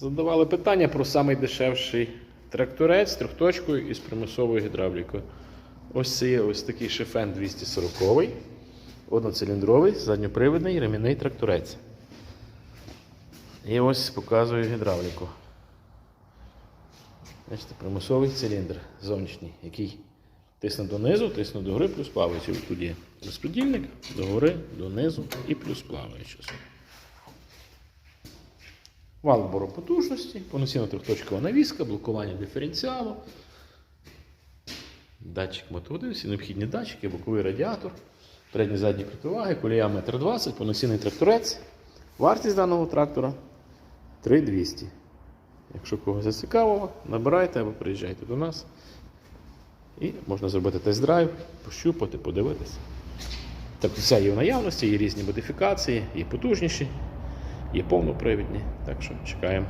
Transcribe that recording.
Задавали питання про найдешевший тракторець з трьохточкою і з примусовою гідравлікою. Ось це є ось такий шифен 240 одноциліндровий, задньопривідний ремінний тракторець. І ось показую гідравліку. Бачите, примусовий циліндр зовнішній, який тисне донизу, тисне догори, плюс плаваючий. Тут є розподільник, догори, донизу і плюс плаваючий. Вал бору потужності, повноцінна трьохточкова навіска, блокування диференціалу, датчик мотоводи, необхідні датчики, боковий радіатор, передні задні противаги, колія 1,20 м, повноцінний тракторець. Вартість даного трактора 3200. Якщо когось зацікавило, набирайте або приїжджайте до нас. І можна зробити тест-драйв, пощупати, подивитися. Тобто все є в наявності, є різні модифікації, є потужніші, є повнопривідні. Так що чекаємо.